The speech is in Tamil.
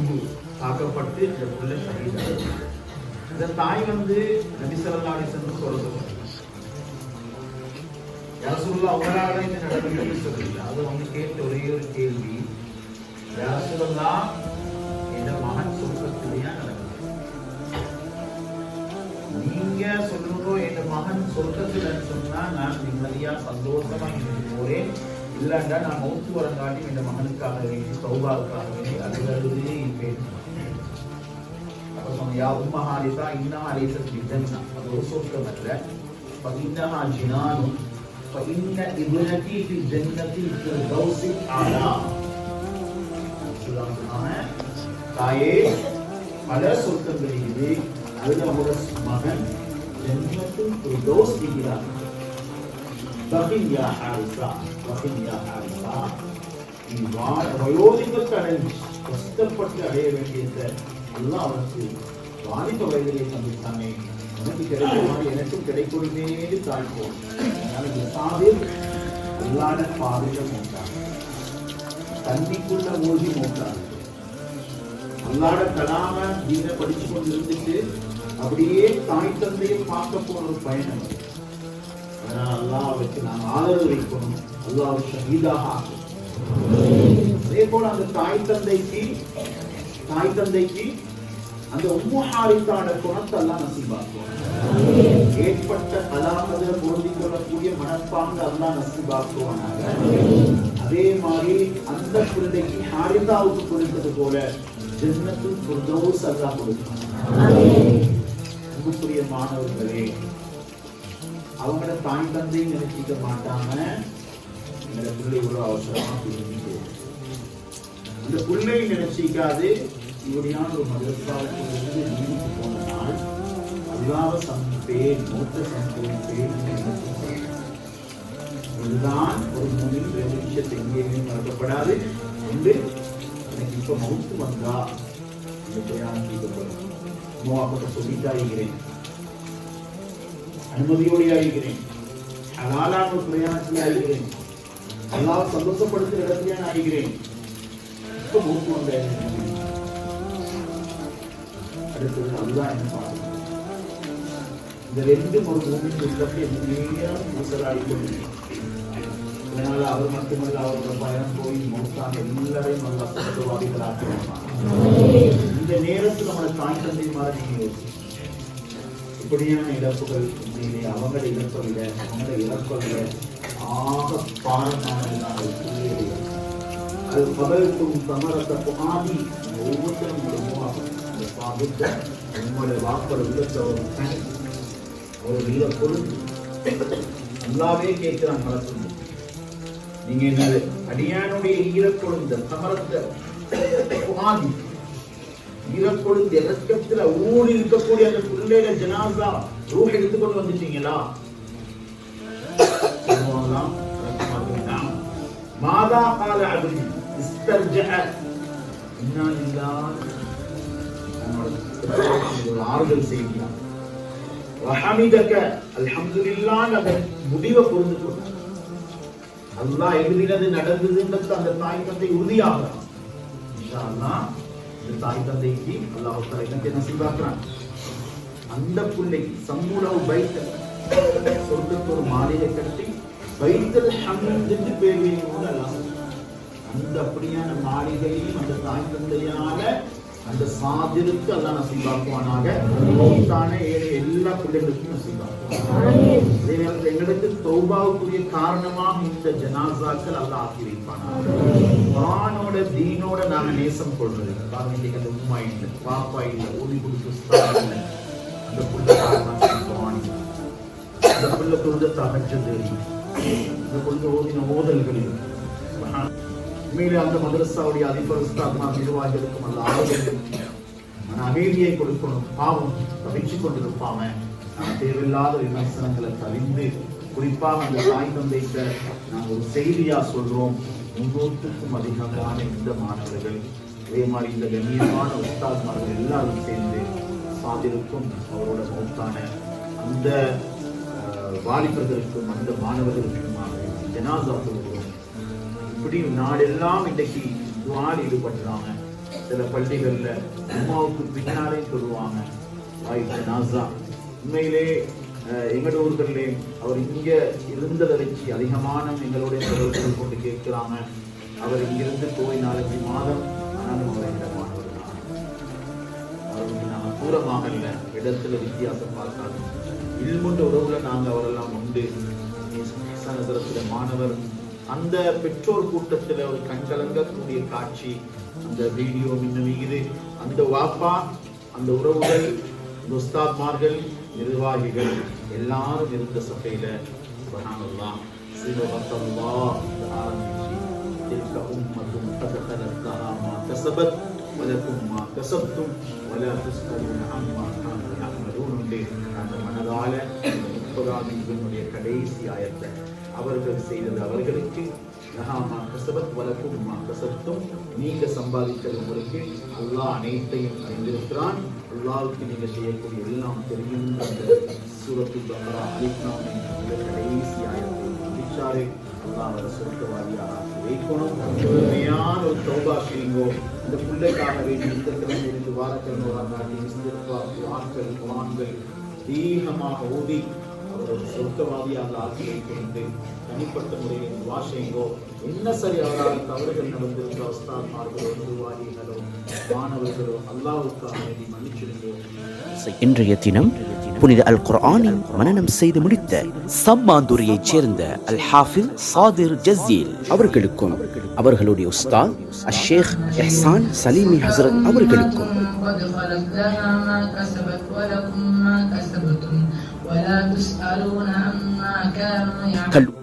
அம்பு தாக்கப்பட்டு இந்த பிள்ளை ஷஹீதாக இந்த தாய் வந்து நபிசல்லாடி சென்று சொல்றது. யாரசுல்லா அவங்களால இந்த நடந்தது சொல்லல அது அவங்க கேட்ட ஒரே ஒரு கேள்வி. யாரசுல்லா என் மகன் சொல்றதுலையா நடக்குது நீங்க சொல்லுங்க என் மகன் சொர்க்கத்துல சொன்னா நான் நிம்மதியா சந்தோஷமா போறேன் இல்லைன்னா நான் மௌத்து வரங்காட்டி என் மகனுக்காக வேண்டி சௌபாவுக்காக வேண்டி அழுதழுதே இருப்பேன் அப்ப சொன்ன யா உம்ம ஹாரிசா இன்னா ஹாரிசத் பிஜன்னா அது ஒரு சொர்க்கம் அல்ல فإنها جنان فإن ابنتي في الجنة الفردوس الأعلى சொல்லுவாங்க சொன்னாங்க, தாயே பல சொர்க்கங்கள் இருக்குது அதுல அவரோட மகன் ஜன்னத்துல் ஃபிர்தௌஸ் இருக்கிறார் பகின் யா ஹாரிசா பகின் ஹாரிசா நீ வா- வயோதிகத்தை அடைந்து கஷ்டப்பட்டு அடைய வேண்டியதை எல்லாம் அவருக்கு வாலிப வயதிலே சந்தித்தானே உனக்கு கிடைக்கும் மாதிரி எனக்கும் கிடைக்கணுமே தாழ்ப்போம் அதனால இந்த சாதில் அல்லாத பாதையில மூட்டாங்க தண்ணிக்குள்ள மூழ்கி மூட்டாங்க அல்லாட கலாம தீன படிச்சு கொண்டு இருந்துட்டு அப்படியே தாய் தந்தையை பார்க்க போன ஒரு பயணம். அது. அதனால் அல்லாவுக்கு நாம் ஆதரவு வைக்கணும். அல்லாஹ் ஷஹீதாக அதே போல அந்த தாய் தந்தைக்கு தாய் தந்தைக்கு அந்த உம்முஹாரித்தான குணத்தை எல்லாம் நசிபாக்குவோம் ஏற்பட்ட கலாமத பொருந்தி கொள்ளக்கூடிய மனப்பாங்க அல்லாஹ் நசிபாக்குவானாக. அதே மாதிரி அந்த குழந்தைக்கு ஹாரிதாவுக்கு கொடுத்தது போல ஜன்னத்துல் ஃபிர்தௌஸ் சல்லா கொடுப்பான். அன்புக்குரிய மாணவர்களே அவங்கள தாய் தந்தை நினைச்சிக்க மாட்டாங்க இந்த பிள்ளை இவ்வளவு அவசரமா புரிஞ்சு அந்த பிள்ளையை நினைச்சிக்காது. இப்படியான ஒரு மதத்தாவுக்கு இருந்து போனால் அல்லாத நாள் அல்லாவ சம்பேன் மூத்த சம்பேன் இதுதான் ஒரு மூலில் ரெண்டு விஷயத்தை எங்கேயுமே மறக்கப்படாது என்று எனக்கு இப்ப மவுத்து வந்தா இந்த பிரயாணம் செய்யப்படும் மூவாப்பட்ட சொல்லிட்டாகிறேன் அனுமதியோடு ஆகிறேன் ஹலாலான ஒரு பிரயாணத்தில் ஆகிறேன் எல்லாம் சந்தோஷப்படுத்துகிற இடத்திலே நான் ஆகிறேன் இப்போ மூக்கு வந்த அடுத்தது அதுதான் என்ன பாருங்க இந்த ரெண்டும் ஒரு பூமிக்கு உள்ளத்தை நேரம் ஊசலாடி கொண்டிருக்கிறது இதனால அவர் மட்டுமல்ல அவரோட பயணம் போய் மௌத்தான எல்லாரையும் நல்லா சத்துவாதிகளாக இந்த நேரத்தில் நம்மளை தாய் தந்தை மாதிரி நீங்கள் இப்படியான இழப்புகள் உண்மையிலே அவங்கள இழப்பை விட அவங்கள இழப்பை விட ஆக பாரமானதுதான் அது பகலுக்கும் சமரத்தை ஆதி. ஒவ்வொருத்தரும் ஒரு மூலம் உங்களுடைய வாக்கள் உள்ளத்தை ஒரு தனி ஒரு வீர பொருள். நல்லாவே கேட்கிறான் மனசு நீங்க என்ன அடியானுடைய ஈரக்கொழுந்த சமரத்தை ஆதி. ஈரக்கொழுந்து இறக்கத்துல ஊடி இருக்கக்கூடிய அந்த பிள்ளையில ஜனாசா ரூஹ் எடுத்துக்கொண்டு வந்துட்டீங்களா? மாதா கால அபதி இஸ்தர்ஜ ஒரு ஆறுதல் செய்தியா? வஹமிதக அல்ஹம்துலில்லாஹ் அதன் முடிவை பொருந்து கொண்டார் அல்லாஹ் எழுதினது நடந்ததுன்றது அந்த தாய் தந்தை உறுதியாகிறான் இன்ஷா அல்லாஹ் இந்த தாய் தந்தைக்கு அல்லாஹ் தஆலா எனக்கு நசீபாக்குறான் அந்த பிள்ளைக்கு சம்மூலவு பைத்த சொர்க்கத்து ஒரு மாளிகை கட்டி ஹம்து என்று பேர் அல்லாஹ் அந்த அப்படியான மாளிகையும் அந்த தாய் தந்தையால அந்த சாதிருக்கு அல்லாஹ் நசீபாக்குவானாக மௌத்தான ஏழை எல்லா பிள்ளைகளுக்கும் நசீபாக்குவான் அதே நேரத்தில் எங்களுக்கு தௌபாவுக்குரிய காரணமாக இந்த ஜனாசாக்கள் அல்லாஹ் ஆக்கி வைப்பானாக. குரானோட தீனோட நாங்க நேசம் கொள்றது பாருங்க இன்னைக்கு அந்த உம்மா இல்லை. பாப்பா இல்லை. ஓதி கொடுத்து உஸ்தாத் அந்த புள்ள குரான் அந்த புள்ள தொழுத தகச்சது இந்த கொஞ்சம் ஓதின ஓதல்கள் இல்லை. உண்மையிலே அந்த மதரசாவுடைய அதிபர் உஸ்தாத்மார் நிர்வாகிகளுக்கும் அந்த ஆரோக்கியம் மன அமைதியை கொடுக்கணும். பாவம். தவிச்சு கொண்டிருப்பாம தேவையில்லாத விமர்சனங்களை தவிந்து குறிப்பாக அந்த தாய் தந்தைக்கு நாங்கள் ஒரு செய்தியா சொல்றோம். முன்னூற்றுக்கும் அதிகமான இந்த மாணவர்கள் அதே மாதிரி இந்த கண்ணியமான உஸ்தாத்மார்கள் எல்லாரும் சேர்ந்து சாதிருக்கும் அவரோட மௌத்தான அந்த வாலிபர்களுக்கும் அந்த மாணவர்களுக்குமாக ஜனாசா சொல்கிறோம் இப்படி நாடெல்லாம் இன்றைக்கு துவால் ஈடுபடுறாங்க. சில பள்ளிகளில் அம்மாவுக்கு பின்னாலே சொல்லுவாங்க. வாய் ஜனாசா. உண்மையிலே எங்களோட ஊர்களே அவர் இங்கே இருந்ததை வச்சு அதிகமான எங்களுடைய தொடர்புகள் கொண்டு கேட்கிறாங்க அவர் இங்கிருந்து போய் நாளைக்கு மாதம் ஆனாலும் அவர் அவருக்கு நாங்கள் தூரமாக இல்லை இடத்துல வித்தியாசம் பார்க்காது இல்முண்ட உறவுல நாங்கள் அவரெல்லாம் உண்டு. சனதரத்துல மாணவர். அந்த பெற்றோர் கூட்டத்தில் ஒரு கண்கலங்கக்கூடிய காட்சி அந்த வீடியோ மின்னமிகுது அந்த வாப்பா அந்த உறவுகள் அந்த உஸ்தாத்மார்கள் நிர்வாகிகள் எல்லாரும் இருந்த சபையில சுபஹானல்லாஹ் சிவகத்தல்லாஹ் ஆரம்பிச்சு تلك أمة قد خلت لها ما كسبت ولكم ما كسبتم ولا تسألون عما كانوا يعملون அந்த மனதால முப்பதாம் இதனுடைய கடைசி ஆயத்தை அவர்கள் செய்தது அவர்களுக்கு லஹாமா கசபத் வலக்கும் மா கசப்தும் நீங்க சம்பாதித்தது உங்களுக்கு அல்லாஹ் அனைத்தையும் அறிந்திருக்கிறான் அல்லாவுக்கு நீங்கள் செய்யக்கூடிய எல்லாம் தெரியும் சூரத்து பக்ரா அலிஃப்லாம் என்ற கடைசி ஆயத்தை முடிச்சாரு அல்லாஹ் சொர்க்கவாதியாக வைக்கணும். முழுமையான ஒரு தௌபா செய்யுங்கோ. இந்த பிள்ளைக்காக வேண்டி இந்த கிழமை இருந்து வாரக்கிழமை குரான்கள் தீகமாக ஓதி ஒரு சொர்க்கவாதியாக ஆக்கி வைக்கிறது தனிப்பட்ட முறையில் செய்யுங்கோ என்ன சரி அவரால் தவறுகள் நடந்திருந்த அவஸ்தான்மார்களோ நிர்வாகிகளோ மாணவர்களோ அல்லாவுக்காக வேண்டி மன்னிச்சிருங்கோ இன்றைய தினம் புனித அல் குர்ஆனின் மனனம் செய்து முடித்த சம்மாந்துரியைச் சேர்ந்த அல் ஹாஃபில் சாதிர் ஜசீல் அவர்களுக்கும் அவர்களுடைய உஸ்தாத் அஷேக் எஹ்சான் சலீமி ஹசரத் அவர்களுக்கும். ولا تسألون عما كانوا يعملون.